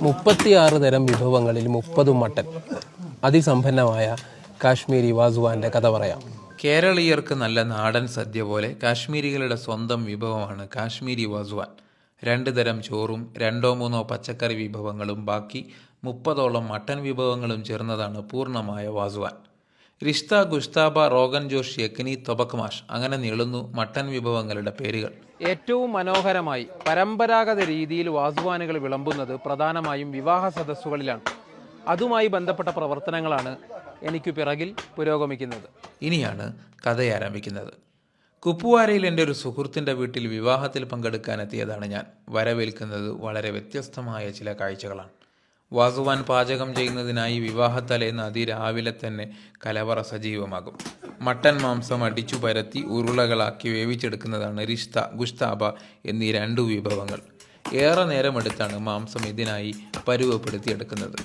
മുപ്പത്തിയാറ് തരം വിഭവങ്ങളിൽ മുപ്പതും മട്ടൻ. അതിസമ്പന്നമായ കാശ്മീരി വാസുവാന്റെ കഥ പറയാം. കേരളീയർക്ക് നല്ല നാടൻ സദ്യ പോലെ കാശ്മീരികളുടെ സ്വന്തം വിഭവമാണ് കാശ്മീരി വാസുവാൻ. രണ്ട് തരം ചോറും രണ്ടോ മൂന്നോ പച്ചക്കറി വിഭവങ്ങളും ബാക്കി മുപ്പതോളം മട്ടൻ വിഭവങ്ങളും ചേർന്നതാണ് പൂർണമായ വാസുവാൻ. റിഷ്ത ഗുസ്താബ റോഗൻ ജോഷ് യക്നി തൊബക്മാഷ് അങ്ങനെ നീളുന്നു മട്ടൻ വിഭവങ്ങളുടെ പേരുകൾ. ഏറ്റവും മനോഹരമായി പരമ്പരാഗത രീതിയിൽ വാസുവാനുകൾ വിളമ്പുന്നത് പ്രധാനമായും വിവാഹ സദസ്സുകളിലാണ്. അതുമായി ബന്ധപ്പെട്ട പ്രവർത്തനങ്ങളാണ് എനിക്ക് പിറകിൽ പുരോഗമിക്കുന്നത്. ഇനിയാണ് കഥ ആരംഭിക്കുന്നത്. കുപ്പുവാരയിൽ എന്റെ ഒരു സുഹൃത്തിന്റെ വീട്ടിൽ വിവാഹത്തിൽ പങ്കെടുക്കാനെത്തിയതാണ് ഞാൻ. വരവേൽക്കുന്നത് വളരെ വ്യത്യസ്തമായ ചില കാഴ്ചകളാണ്. വാസുവാൻ പാചകം ചെയ്യുന്നതിനായി വിവാഹത്തലേന്ന് അതിരാവിലെ തന്നെ കലവറ സജീവമാകും. മട്ടൻ മാംസം അടിച്ചു പരത്തി ഉരുളകളാക്കി വേവിച്ചെടുക്കുന്നതാണ് രിഷ്ത ഗുസ്താബ എന്നീ രണ്ടു വിഭവങ്ങൾ. ഏറെ നേരമെടുത്താണ് മാംസം ഇതിനായി പരുവപ്പെടുത്തിയെടുക്കുന്നത്.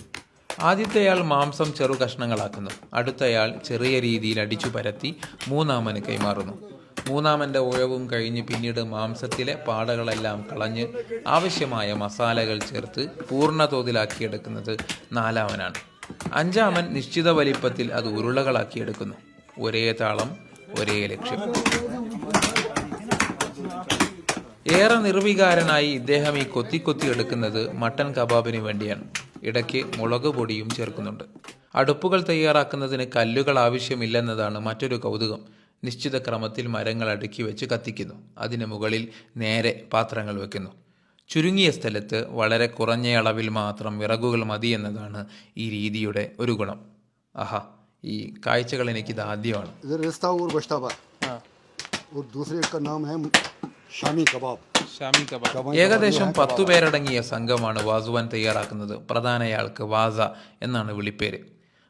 ആദ്യത്തെയാൾ മാംസം ചെറു കഷ്ണങ്ങളാക്കുന്നു അടുത്തയാൾ ചെറിയ രീതിയിൽ അടിച്ചു പരത്തി മൂന്നാമന് കൈമാറുന്നു. മൂന്നാമന്റെ ഉഴവും കഴിഞ്ഞ് പിന്നീട് മാംസത്തിലെ പാടകളെല്ലാം കളഞ്ഞ് ആവശ്യമായ മസാലകൾ ചേർത്ത് പൂർണ തോതിലാക്കിയെടുക്കുന്നത് നാലാമനാണ്. അഞ്ചാമൻ നിശ്ചിത വലിപ്പത്തിൽ അത് ഉരുളകളാക്കിയെടുക്കുന്നു. ഒരേ താളം ഒരേ ലക്ഷ്യം. ഏറെ നിർവികാരനായി ഇദ്ദേഹം ഈ കൊത്തി കൊത്തി എടുക്കുന്നത് മട്ടൻ കബാബിന് വേണ്ടിയാണ്. ഇടയ്ക്ക് മുളക് പൊടിയും ചേർക്കുന്നുണ്ട്. അടുപ്പുകൾ തയ്യാറാക്കുന്നതിന് കല്ലുകൾ ആവശ്യമില്ലെന്നതാണ് മറ്റൊരു കൗതുകം. നിശ്ചിത ക്രമത്തിൽ മരങ്ങൾ അടുക്കി വെച്ച് കത്തിക്കുന്നു. അതിന് മുകളിൽ നേരെ പാത്രങ്ങൾ വെക്കുന്നു. ചുരുങ്ങിയ സ്ഥലത്ത് വളരെ കുറഞ്ഞ അളവിൽ മാത്രം വിറകുകൾ മതി എന്നതാണ് ഈ രീതിയുടെ ഒരു ഗുണം. ആഹാ ഈ കാഴ്ചകൾ എനിക്കിത് ആദ്യമാണ്. ഏകദേശം പത്തു പേരടങ്ങിയ സംഘമാണ് വാസുവാൻ തയ്യാറാക്കുന്നത്. പ്രധാനയാൾക്ക് വാസ എന്നാണ് വിളിപ്പേര്.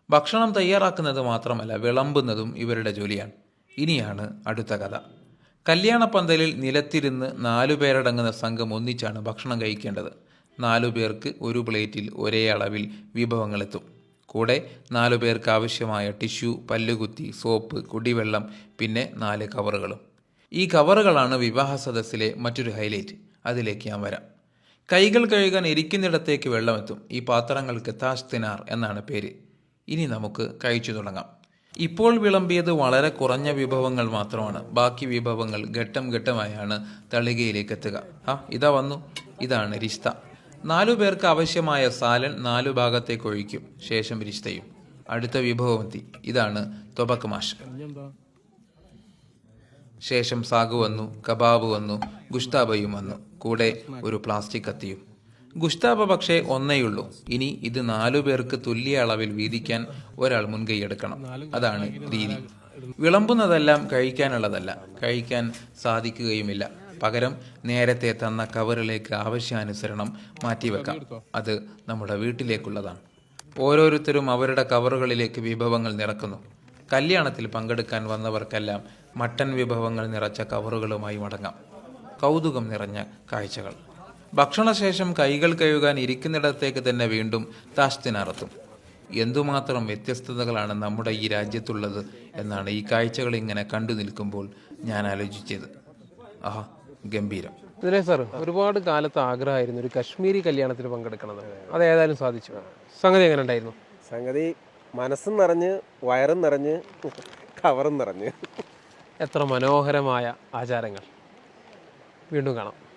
ഭക്ഷണം തയ്യാറാക്കുന്നത് മാത്രമല്ല വിളമ്പുന്നതും ഇവരുടെ ജോലിയാണ്. ഇനിയാണ് അടുത്ത കഥ. കല്യാണപ്പന്തലിൽ നിലത്തിരുന്ന് നാലു പേരടങ്ങുന്ന സംഘം ഒന്നിച്ചാണ് ഭക്ഷണം കഴിക്കേണ്ടത്. നാലു പേർക്ക് ഒരു പ്ലേറ്റിൽ ഒരേ അളവിൽ വിഭവങ്ങൾ എത്തും കൂടെ നാലു പേർക്ക് ആവശ്യമായ ടിഷ്യൂ പല്ലുകുത്തി സോപ്പ് കുടിവെള്ളം പിന്നെ നാല് കവറുകളും. ഈ കവറുകളാണ് വിവാഹ സദസ്സിലെ മറ്റൊരു ഹൈലൈറ്റ്. അതിലേക്ക് ഞാൻ വരാം. കൈകൾ കഴുകാൻ ഇരിക്കുന്നിടത്തേക്ക് വെള്ളമെത്തും. ഈ പാത്രങ്ങൾക്ക് താസ്തിനാർ എന്നാണ് പേര്. ഇനി നമുക്ക് കഴിച്ചു തുടങ്ങാം. ഇപ്പോൾ വിളമ്പിയത് വളരെ കുറഞ്ഞ വിഭവങ്ങൾ മാത്രമാണ്. ബാക്കി വിഭവങ്ങൾ ഘട്ടം ഘട്ടമായാണ് തളികയിലേക്ക് എത്തുക ആ ഇതാ വന്നു. ഇതാണ് രിസ്ത. നാലു പേർക്ക് ആവശ്യമായ സാലൻ നാലു ഭാഗത്തേക്ക് ഒഴിക്കും. ശേഷം രിസ്തയും. അടുത്ത വിഭവം എത്തി. ഇതാണ് തൊബക്ക് മാഷ്. ശേഷം സാഗു വന്നു കബാബ് വന്നു ഗുഷ്താബയും വന്നു. കൂടെ ഒരു പ്ലാസ്റ്റിക് കത്തിയും. ഗുഷ്താബ പക്ഷേ ഒന്നേയുള്ളൂ ഇനി ഇത് നാലു പേർക്ക് തുല്യ അളവിൽ വീതിക്കാൻ ഒരാൾ മുൻകൈയെടുക്കണം അതാണ് രീതി. വിളമ്പുന്നതെല്ലാം കഴിക്കാനുള്ളതല്ല. കഴിക്കാൻ സാധിക്കുകയുമില്ല. പകരം നേരത്തെ തന്ന കവറിലേക്ക് ആവശ്യാനുസരണം മാറ്റിവെക്കാം. അത് നമ്മുടെ വീട്ടിലേക്കുള്ളതാണ്. ഓരോരുത്തരും അവരുടെ കവറുകളിലേക്ക് വിഭവങ്ങൾ നിറക്കുന്നു. കല്യാണത്തിൽ പങ്കെടുക്കാൻ വന്നവർക്കെല്ലാം മട്ടൻ വിഭവങ്ങൾ നിറച്ച കവറുകളുമായി മടങ്ങാം. കൗതുകം നിറഞ്ഞ കാഴ്ചകൾ. ഭക്ഷണശേഷം കൈകൾ കഴുകാൻ ഇരിക്കുന്നിടത്തേക്ക് തന്നെ വീണ്ടും താഷ്തിനറത്തും എന്തുമാത്രം വ്യത്യസ്തതകളാണ് നമ്മുടെ ഈ രാജ്യത്തുള്ളത് എന്നാണ് ഈ കാഴ്ചകൾ ഇങ്ങനെ കണ്ടു നിൽക്കുമ്പോൾ ഞാൻ ആലോചിച്ചത്. ആഹാ ഗംഭീരം. ഇതിലെ സാർ ഒരുപാട് കാലത്ത് ആഗ്രഹമായിരുന്നു ഒരു കശ്മീരി കല്യാണത്തിന് പങ്കെടുക്കണത് അത് ഏതായാലും സാധിച്ചു. സംഗതി എങ്ങനെ ഉണ്ടായിരുന്നു? സംഗതി മനസ്സും നിറഞ്ഞ് വയറും നിറഞ്ഞ് കവറും നിറഞ്ഞ്. എത്ര മനോഹരമായ ആചാരങ്ങൾ. വീണ്ടും കാണാം.